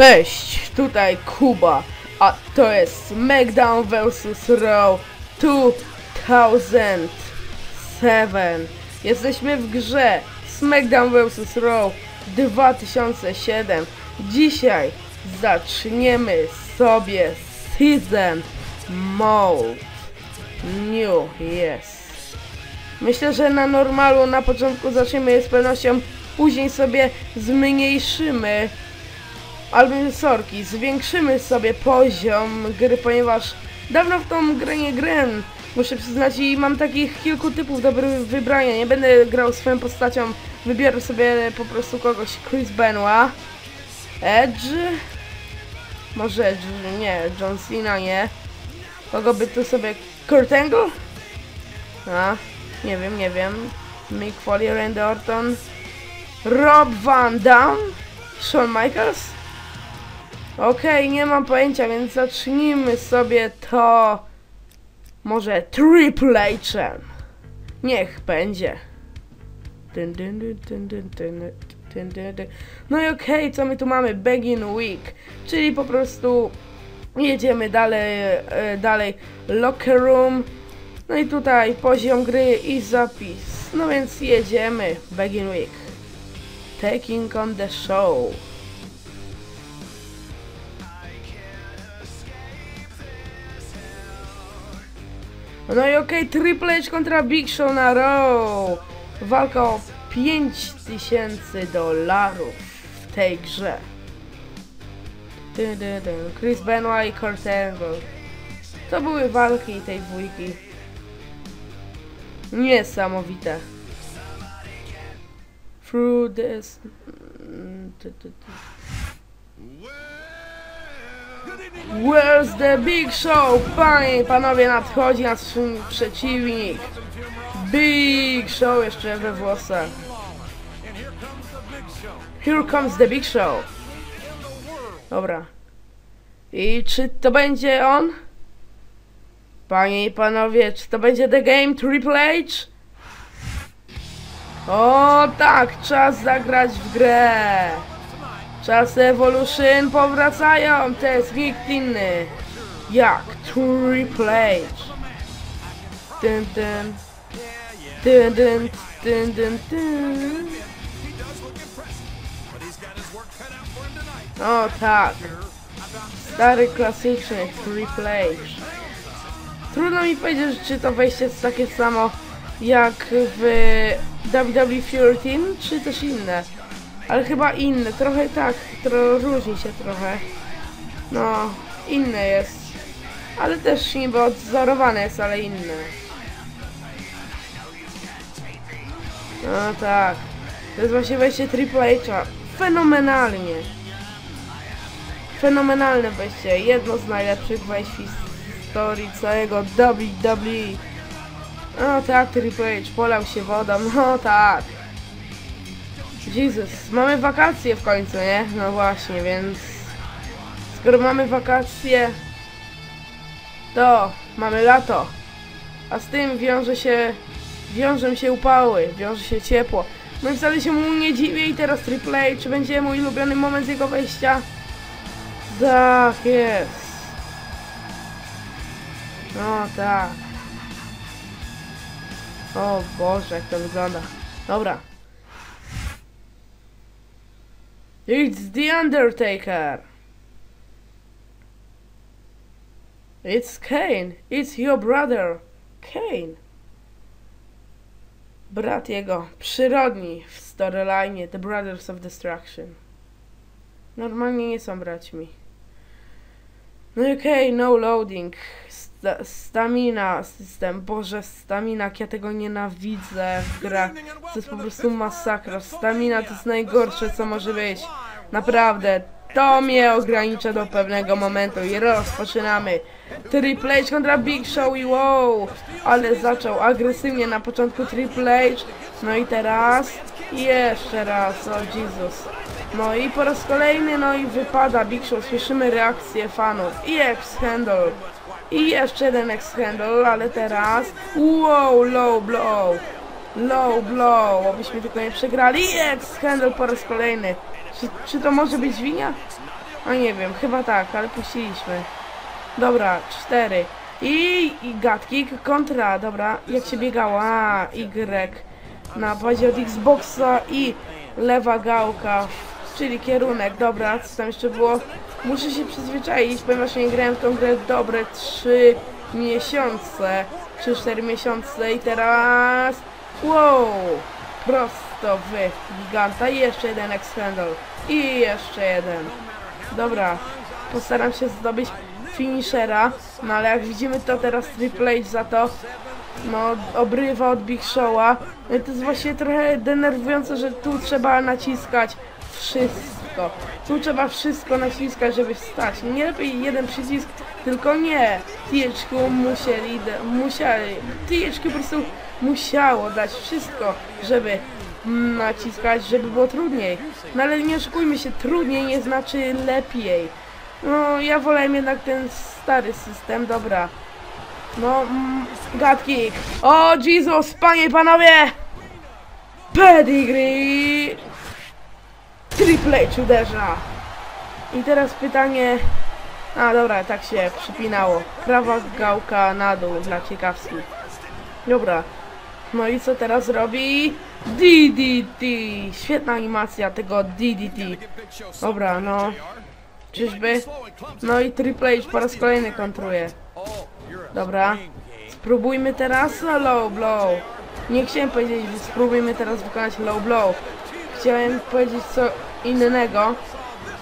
Cześć, tutaj Kuba, a to jest SmackDown vs. Raw 2007. Jesteśmy w grze SmackDown vs. Raw 2007. Dzisiaj zaczniemy sobie Season Mode New, yes. Myślę, że na normalu na początku zaczniemy z pewnością, później sobie zmniejszymy albo sorki, zwiększymy sobie poziom gry, ponieważ dawno w tą grę nie grałem, muszę przyznać i mam takich kilku typów do wy- wybrania, nie będę grał swoją postacią, wybiorę sobie po prostu kogoś, Chris Benoit, Edge, może Edge, nie, John Cena, nie, kogo by tu sobie, Kurt Angle? A, nie wiem, nie wiem, Mick Foley, Randy Orton, Rob Van Dam, Shawn Michaels? Okej, okay, nie mam pojęcia, więc zacznijmy sobie to... Może Triple H-em. Niech będzie. No i okej, okay, co my tu mamy? Begin Week. Czyli po prostu jedziemy dalej, e, dalej. Locker Room. No i tutaj poziom gry i zapis. No więc jedziemy. Begin Week. Taking on the show. No i okej, Triple H kontra Big Show na Raw. Walka o 5000 dolarów w tej grze. Chris Benoit i Kurt Angle. To były walki tej dwójki. Niesamowite. Through this... Where's the big show? Panie i panowie, nadchodzi nasz przeciwnik. Big show jeszcze we włosach. Here comes the big show. Dobra. I czy to będzie on? Panie i panowie, czy to będzie The Game Triple H? O tak, czas zagrać w grę. Czas Evolution powracają, to jest nikt inny jak Triple H. Dyn, dyn. Dyn, dyn, dyn, dyn, dyn. O tak. Stary, klasyczny H. Trudno mi powiedzieć, czy to wejście jest takie samo jak w WWE 14, czy też inne. Ale chyba inne, trochę tak, różni się trochę. No, inne jest. Ale też niby odzorowane jest, ale inne. No tak. To jest właśnie wejście Triple H'a. Fenomenalnie. Fenomenalne wejście. Jedno z najlepszych wejść w historii całego WWE. No tak, Triple H polał się wodą. No tak. Jezus, mamy wakacje w końcu, nie? No właśnie, więc skoro mamy wakacje, to mamy lato, a z tym wiąże się, wiążą się upały, wiąże się ciepło. No i wcale się mu nie dziwię i teraz H, czy będzie mój ulubiony moment z jego wejścia? Tak jest. No tak. O Boże, jak to wygląda. Dobra. It's the Undertaker. It's Kane. It's your brother. Kane. Brat jego, przyrodni w storyline The Brothers of Destruction. Normalnie nie są braćmi. No okay, no loading. Sta stamina system. Boże, stamina, jak ja tego nienawidzę w grach. To jest po prostu masakra. Stamina to jest najgorsze, co może być. Naprawdę. To mnie ogranicza do pewnego momentu i rozpoczynamy. Triple H kontra Big Show i wow, ale zaczął agresywnie na początku Triple H. No i teraz jeszcze raz, o Jezus. No i po raz kolejny, no i wypada Big Show, słyszymy reakcję fanów i X-Handle. I jeszcze jeden X-Handle, ale teraz, wow, low blow. Low blow, abyśmy tylko nie przegrali i X-Handle po raz kolejny. Czy, czy to może być winia? A nie wiem, chyba tak, ale puściliśmy. Dobra, cztery. I, i gadkick kontra, dobra, jak się biegało? A, Y na bazie od Xboxa i lewa gałka, czyli kierunek, dobra, co tam jeszcze było? Muszę się przyzwyczaić, ponieważ nie grałem w tą grę dobre 3 miesiące, 3-4 miesiące i teraz, wow, prosto w giganta i jeszcze jeden X-Handle i jeszcze jeden. Dobra, postaram się zdobyć finishera, no ale jak widzimy to teraz Triple H za to no, obrywa od Big Show'a. No to jest właśnie trochę denerwujące, że tu trzeba naciskać wszystko. Tu trzeba wszystko naciskać, żeby wstać. Nie lepiej jeden przycisk, tylko nie. THQ musieli, musieli, THQ po prostu musiało dać wszystko, żeby naciskać, żeby było trudniej. No ale nie oszukujmy się, trudniej nie znaczy lepiej. No, ja wolałem jednak ten stary system, dobra. No, mm, gadki. O, Jesus, panie i panowie! Pedigree! Triple H uderza. I teraz pytanie... A, dobra, tak się przypinało. Prawa gałka na dół dla ciekawskich. Dobra. No i co teraz robi? DDT! Świetna animacja tego DDT. Dobra, no. Czyżby? No i Triple H po raz kolejny kontruje. Dobra. Spróbujmy teraz low blow. Nie chciałem powiedzieć, że spróbujmy teraz wykonać low blow. Chciałem powiedzieć co innego.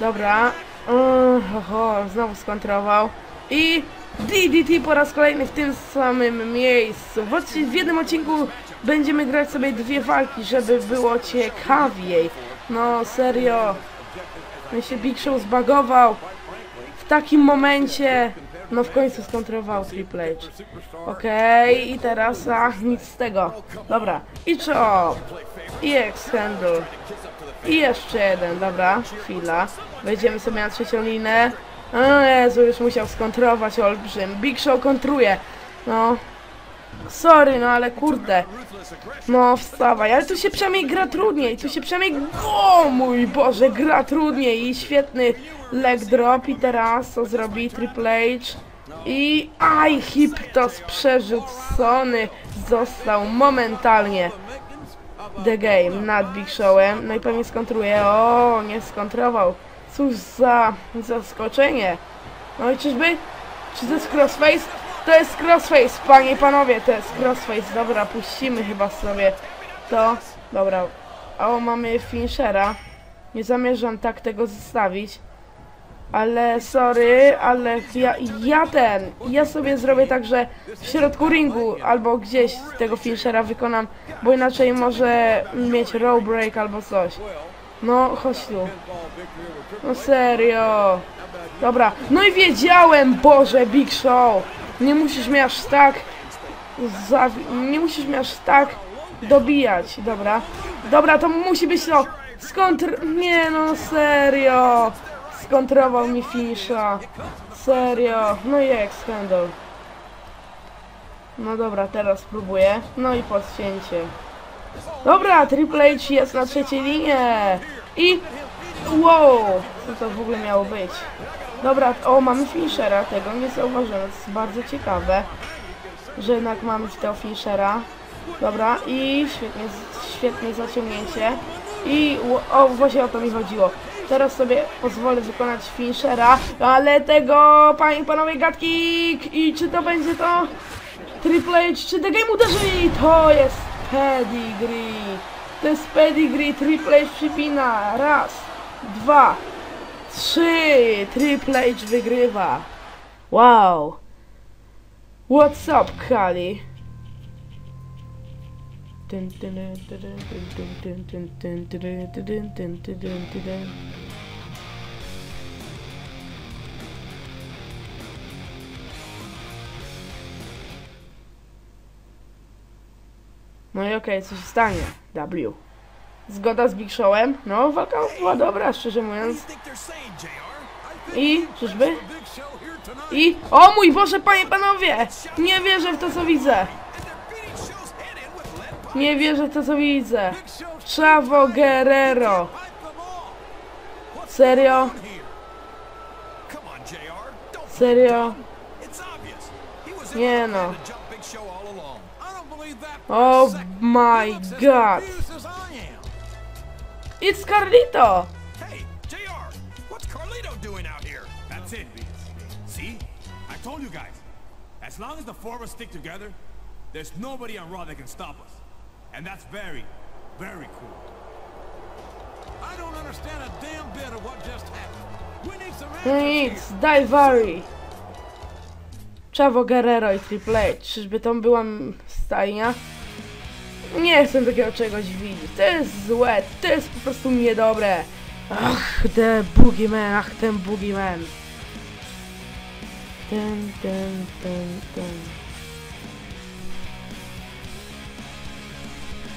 Dobra. Oho, znowu skontrował. I DDT po raz kolejny w tym samym miejscu. W, jednym odcinku będziemy grać sobie dwie walki, żeby było ciekawiej. No serio. My się Big Show zbagował. W takim momencie. No w końcu skontrował Triple H. Okej, i teraz, a nic z tego. Dobra, i chop. I X-Handle. I jeszcze jeden, dobra, chwila. Wejdziemy sobie na trzecią linę. O Jezu, już musiał skontrować olbrzym. Big Show kontruje. No. Sorry, no ale kurde. No wstawaj, ale tu się przynajmniej gra trudniej, tu się przynajmniej... O mój Boże, gra trudniej i świetny leg drop i teraz co zrobi Triple H? I aj, Hiptos przerzucony został momentalnie The Game nad Big Showem. No i pewnie skontruje. O, nie skontrował. Cóż za zaskoczenie. No i czyżby? Czy to jest crossface? To jest crossface, panie i panowie, to jest crossface. Dobra, puścimy chyba sobie to. Dobra. O, mamy Finchera. Nie zamierzam tak tego zostawić. Ale sorry, ale ja, ja ten, ja sobie zrobię tak, że w środku ringu albo gdzieś tego Finchera wykonam, bo inaczej może mieć row break albo coś. No, chodź tu. No serio. Dobra, no i wiedziałem, Boże, Big Show. Nie musisz mnie aż tak nie musisz mnie aż tak dobijać, dobra. Dobra, to musi być to skontr... Nie no, serio. Skontrował mi Fisha. Serio. No i X-Handle. No dobra, teraz spróbuję. No i podcięcie. Dobra, Triple H jest na trzeciej linie. I... Wow! Co to w ogóle miało być? Dobra, o, mamy Finishera, tego nie zauważyłem, to jest bardzo ciekawe, że jednak mamy tego Finishera. Dobra, i świetnie, świetnie zaciągnięcie. I, o, właśnie o to mi chodziło. Teraz sobie pozwolę wykonać Finishera, ale tego, panie i panowie, gadki, i czy to będzie to? Triple H, czy The Game uderzy? To jest pedigree. To jest pedigree, Triple H przypina. Raz, dwa, trzy. Triple H wygrywa. Wow. What's up, Kali? No i okej, co się stanie? W. Zgoda z Big Showem? No, walka była dobra, szczerze mówiąc. I, czyżby? I, o mój Boże, panie, panowie! Nie wierzę w to, co widzę. Nie wierzę to, co widzę. Chavo Guerrero. Serio? Serio? Nie no. Oh my God. It's Carlito! Hey, JR, what's Carlito doing out here? That's it. See? I told you guys. As long as the four of us stick together, there's nobody on Raw that can stop us. And that's very, very cool. I don't understand a damn bit of what just happened. We need some No nic, here. Daivari. Chavo Guerrero i Triple H. Czyżby to była stajnia? Nie chcę takiego czegoś widzieć. To jest złe, to jest po prostu niedobre. Ach, ten Boogeyman, ach, ten Boogeyman. Ten, ten, ten, ten.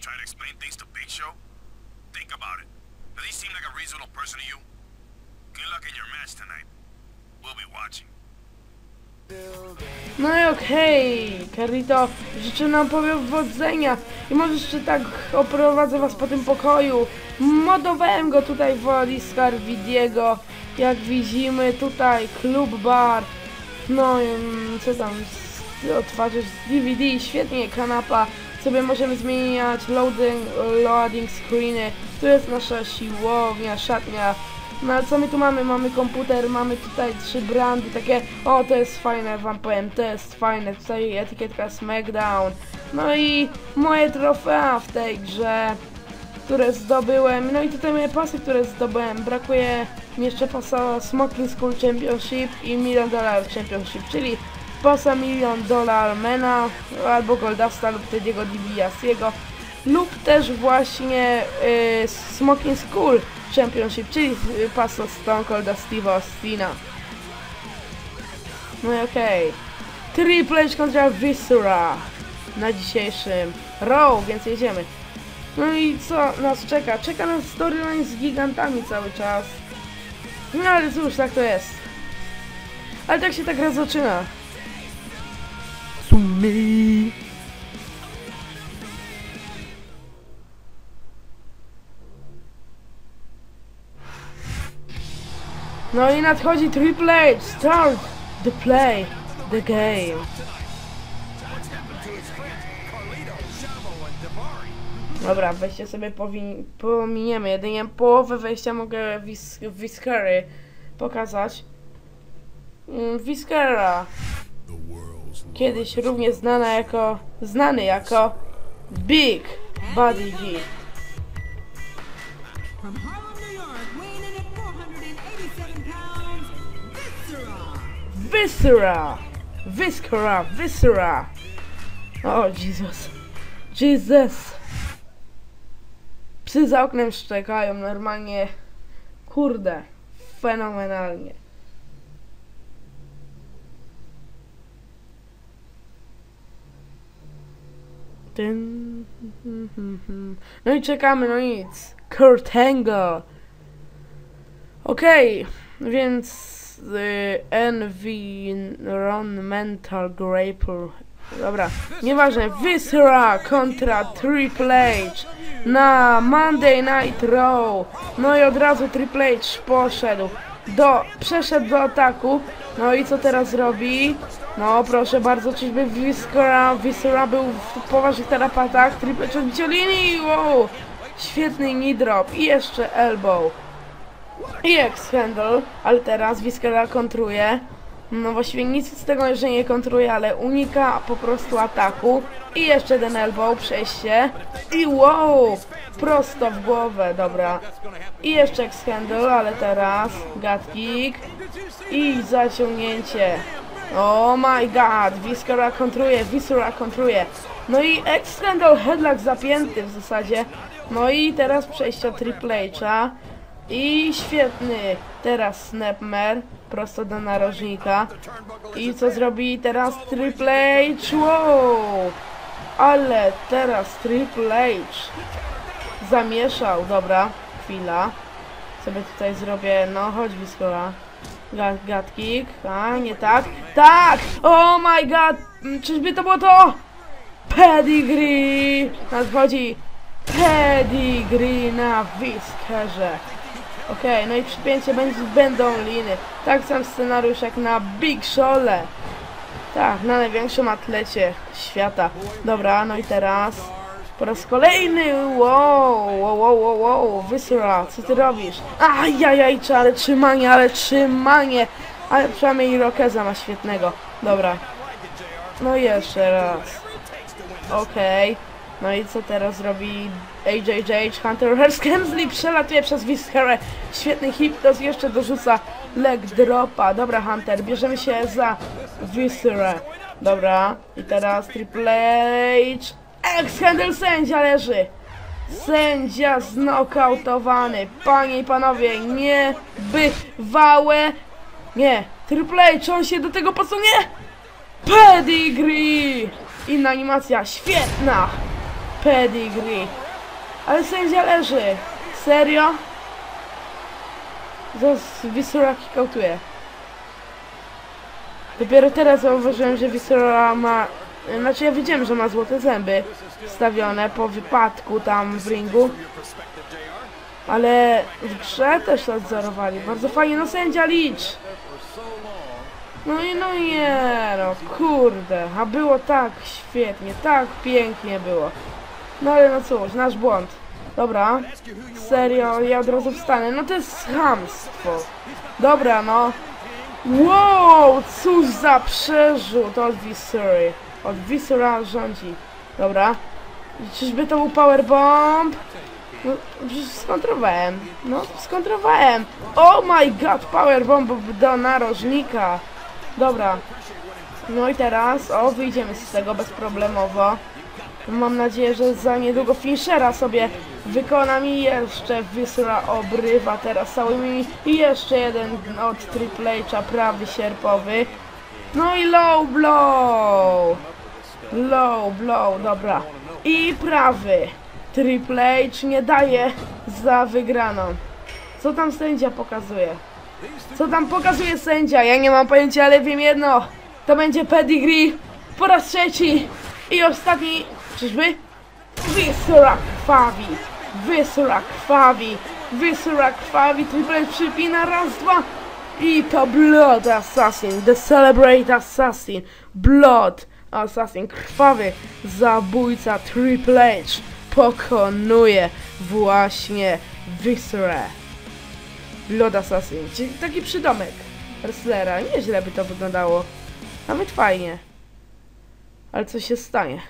Try to explain things to Big Show? Think about it. Does he seem like a reasonable person to you? Good luck in your match tonight. We'll be watching. No i okej, Carlito, życzę nam powodzenia i może jeszcze tak oprowadzę was po tym pokoju. Modowałem go tutaj w Discar Widiego, jak widzimy tutaj klub bar. No mm, co tam, otworzyć DVD, świetnie, kanapa. Sobie możemy zmieniać loading, loading screeny. Tu jest nasza siłownia, szatnia. No ale co my tu mamy? Mamy komputer, mamy tutaj trzy brandy, takie o to jest fajne, wam powiem, to jest fajne, tutaj etykietka SmackDown. No i moje trofea w tej grze, które zdobyłem, no i tutaj moje pasy, które zdobyłem. Brakuje mi jeszcze pasa Smoking School Championship i Million Dollar Championship, czyli pasa Million Dollar Mena albo Goldasta lub Tediego DiBiase'ego lub też właśnie y, Smoking School Championship, czyli y, pas od Stone Colda Steve'a Austina. No i okej. Triple H kontra Viscera na dzisiejszym Raw, więc jedziemy. No i co nas czeka? Czeka nas storyline z gigantami cały czas. No ale cóż, tak to jest. Ale tak się ta gra zaczyna. Sumi. No i nadchodzi Triple H. Start the play, the game. To? Dobra, wejście sobie pominiemy. Jedynie połowę wejścia mogę Whis Whiskery pokazać. Mm, Whiskera. Kiedyś również znana jako, znany jako Big Buddy G. From Harlem, New York, weighing in at 487 pounds, Viscera. Viscera! Viscera! Viscera! O, Jesus. Jesus! Psy za oknem szczekają normalnie. Kurde. Fenomenalnie. Tyn. No i czekamy, no nic. Kurt Angle. Okej, więc y, NV Ron Mental Grapple. Dobra, nieważne. Viscera kontra Triple H na Monday Night Raw. No i od razu Triple H poszedł do, przeszedł do ataku. No i co teraz robi? No proszę bardzo, czyżby Viscera, Viscera był w poważnych tarapatach. Triple linii, wow! Świetny knee drop i jeszcze elbow. I X-Handle, ale teraz Viscera kontruje. No właściwie nic z tego, że nie kontruje, ale unika po prostu ataku. I jeszcze ten elbow, przejście. I wow! Prosto w głowę, dobra. I jeszcze X-Handle, ale teraz gut kick. I zaciągnięcie. Oh my god, Viscera kontruje, Viscera kontruje. No i X-Handle headlock zapięty w zasadzie. No i teraz przejście od Triple H'a. I świetny. Teraz Snapmer prosto do narożnika. I co zrobi teraz Triple H? Wow! Ale teraz Triple H zamieszał. Dobra, chwila. Sobie tutaj zrobię, no chodź Wiskola. Gat, gat kick, a nie tak? Tak! Oh my god! Mm, Czyżby to było to? Pedigree! Nadchodzi Pedigree na Whiskerze. Okej, no i przypięcie będzie, będą liny. Tak sam scenariusz jak na Big Show'le. Tak, na największym atlecie świata. Dobra, no i teraz po raz kolejny. Wow, wow, wow, wow. Wysra, co ty robisz? Ajajaj, ale trzymanie, ale trzymanie. Ale przynajmniej Irokeza ma świetnego. Dobra. No jeszcze raz. Okej. No i co teraz robi AJJ Hunter Hearst Hemsley przelatuje przez Whiskerę. Świetny hipnos jeszcze dorzuca leg dropa. Dobra Hunter, bierzemy się za Viscerę. Dobra. I teraz Triple H. Ex-handle sędzia leży. Sędzia znokautowany. Panie i panowie, niebywałe. Nie. Triple H, on się do tego posunie? Pedigree! Inna animacja, świetna! Pedigree. Ale sędzia leży. Serio? Zaraz Viscera kikautuje. Dopiero teraz zauważyłem, że Viscera ma... Znaczy ja wiedziałem, że ma złote zęby wstawione po wypadku tam w ringu. Ale w grze też to odzorowali. Bardzo fajnie, no sędzia licz! No i no nie, no kurde, a było tak świetnie, tak pięknie było. No ale no cóż, nasz błąd. Dobra, serio, ja od razu wstanę, no to jest chamstwo. Dobra, no. Wow, cóż za przerzut od Visery. Od Visera rządzi. Dobra. Czyżby to był powerbomb? No, przecież skontrowałem. No, skontrowałem. Oh my god, powerbomb do narożnika. Dobra. No i teraz, o, wyjdziemy z tego bezproblemowo. Mam nadzieję, że za niedługo Finchera sobie wykonam i jeszcze Wysra obrywa teraz całymi i jeszcze jeden od Triple H'a, prawy sierpowy. No i low blow. Low blow, dobra. I prawy. Triple H nie daje za wygraną. Co tam sędzia pokazuje? Co tam pokazuje sędzia? Ja nie mam pojęcia, ale wiem jedno. To będzie pedigree po raz trzeci i ostatni. Czyżby? Wysra krwawi. Wysra krwawi. Wysra krwawi. Triple H przypina raz, dwa. I to Blood Assassin. The Celebrate Assassin. Blood Assassin. Krwawy zabójca Triple H pokonuje właśnie Viscera. Blood Assassin. Czyli taki przydomek wrestlera. Nieźle by to wyglądało. Nawet fajnie. Ale co się stanie?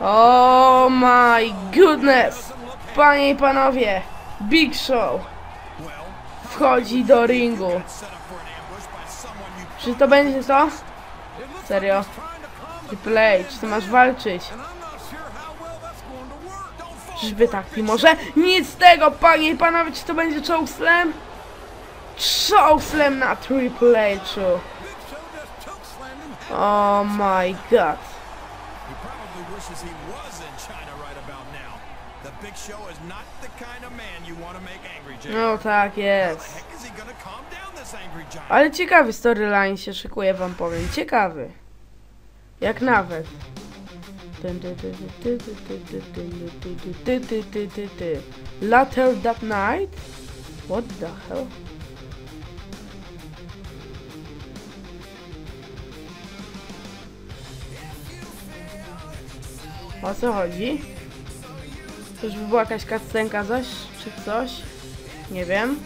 Oh my goodness! Panie i panowie, Big Show wchodzi do ringu. Czy to będzie to? Serio? Triple H, ty masz walczyć. Czyżby tak, i może? Nic z tego, panie i panowie, czy to będzie chokeslam? Chokeslam na Triple H'u. Oh my god. No tak jest. Ale ciekawy storyline się szykuje, wam powiem. Ciekawy. Jak nawet. Later that night? What the hell? O co chodzi? Czyżby była jakaś kascenka coś? Czy coś? Nie wiem.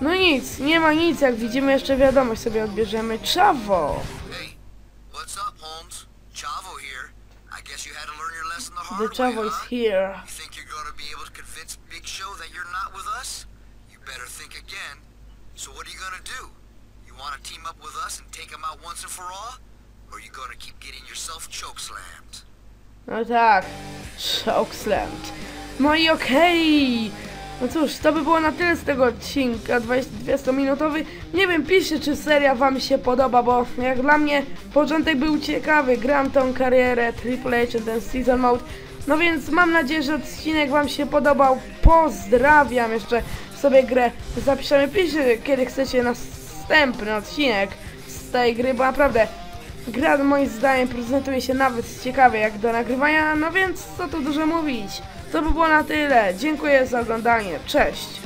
No nic, nie ma nic, jak widzimy jeszcze wiadomość sobie odbierzemy. Chavo! The Chavo is here. So what are you gonna do? You wanna team up with us and take him out once and for all? or you gonna keep getting yourself chokeslammed? No tak, Chokesland. No i okej. No cóż, to by było na tyle z tego odcinka 20-minutowy. Nie wiem, piszcie czy seria wam się podoba, bo jak dla mnie początek był ciekawy. Gram tą karierę Triple H, ten Season Mode. No więc mam nadzieję, że odcinek wam się podobał. Pozdrawiam jeszcze sobie grę. Zapiszemy, piszcie kiedy chcecie następny odcinek z tej gry, bo naprawdę Gra moim zdaniem prezentuje się nawet ciekawie jak do nagrywania, no więc co tu dużo mówić. To by było na tyle. Dziękuję za oglądanie. Cześć!